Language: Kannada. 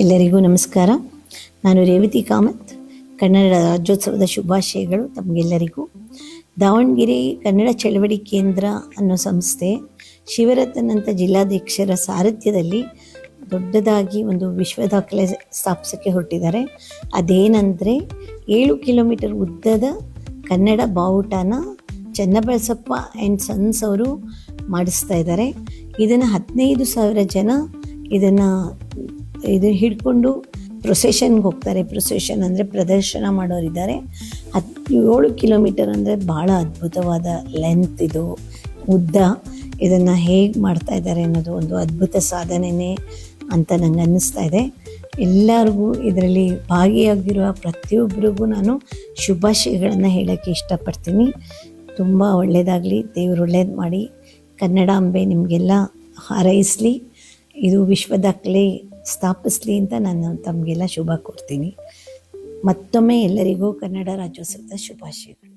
ಎಲ್ಲರಿಗೂ ನಮಸ್ಕಾರ. ನಾನು ರೇವತಿ ಕಾಮತ್. ಕನ್ನಡ ರಾಜ್ಯೋತ್ಸವದ ಶುಭಾಶಯಗಳು ತಮಗೆಲ್ಲರಿಗೂ. ದಾವಣಗೆರೆ ಕನ್ನಡ ಚಳವಳಿ ಕೇಂದ್ರ ಅನ್ನೋ ಸಂಸ್ಥೆ ಶಿವರತ್ನಂತ ಜಿಲ್ಲಾಧ್ಯಕ್ಷರ ಸಾರಥ್ಯದಲ್ಲಿ ದೊಡ್ಡದಾಗಿ ಒಂದು ವಿಶ್ವ ದಾಖಲೆ ಸ್ಥಾಪಿಸೋಕ್ಕೆ ಹೊರಟಿದ್ದಾರೆ. ಅದೇನೆಂದರೆ ಏಳು ಕಿಲೋಮೀಟರ್ ಉದ್ದದ ಕನ್ನಡ ಬಾವುಟನ ಚನ್ನಬಸಪ್ಪ ಆ್ಯಂಡ್ ಸನ್ಸ್ ಅವರು ಮಾಡಿಸ್ತಾ ಇದ್ದಾರೆ. ಇದನ್ನು ಹದಿನೈದು ಸಾವಿರ ಜನ ಇದನ್ನು ಇದು ಹಿಡ್ಕೊಂಡು ಪ್ರೊಸೆಷನ್ಗೆ ಹೋಗ್ತಾರೆ. ಪ್ರೊಸೆಷನ್ ಅಂದರೆ ಪ್ರದರ್ಶನ ಮಾಡೋರಿದ್ದಾರೆ ಹತ್, ಏಳು ಕಿಲೋಮೀಟರ್ ಅಂದರೆ ಭಾಳ ಅದ್ಭುತವಾದ ಲೆಂತ್ ಇದು. ಉದ್ದ ಇದನ್ನು ಹೇಗೆ ಮಾಡ್ತಾ ಇದ್ದಾರೆ ಅನ್ನೋದು ಒಂದು ಅದ್ಭುತ ಸಾಧನೆಯೇ ಅಂತ ನಂಗೆ ಅನ್ನಿಸ್ತಾ ಇದೆ. ಎಲ್ಲರಿಗೂ ಇದರಲ್ಲಿ ಭಾಗಿಯಾಗಿರುವ ಪ್ರತಿಯೊಬ್ಬರಿಗೂ ನಾನು ಶುಭಾಶಯಗಳನ್ನು ಹೇಳೋಕ್ಕೆ ಇಷ್ಟಪಡ್ತೀನಿ. ತುಂಬ ಒಳ್ಳೆಯದಾಗಲಿ ದೇವರು ಒಳ್ಳೇದು ಮಾಡಿ. ಕನ್ನಡಾಂಬೆ ನಿಮಗೆಲ್ಲ ಹಾರೈಸಲಿ. ಇದು ವಿಶ್ವ ದಾಖಲೆ ಸ್ಥಾಪಿಸಲಿ ಅಂತ ನಾನು ತಮಗೆಲ್ಲ ಶುಭ ಕೋರ್ತೀನಿ. ಮತ್ತೊಮ್ಮೆ ಎಲ್ಲರಿಗೂ ಕನ್ನಡ ರಾಜ್ಯೋತ್ಸವದ ಶುಭಾಶಯಗಳು.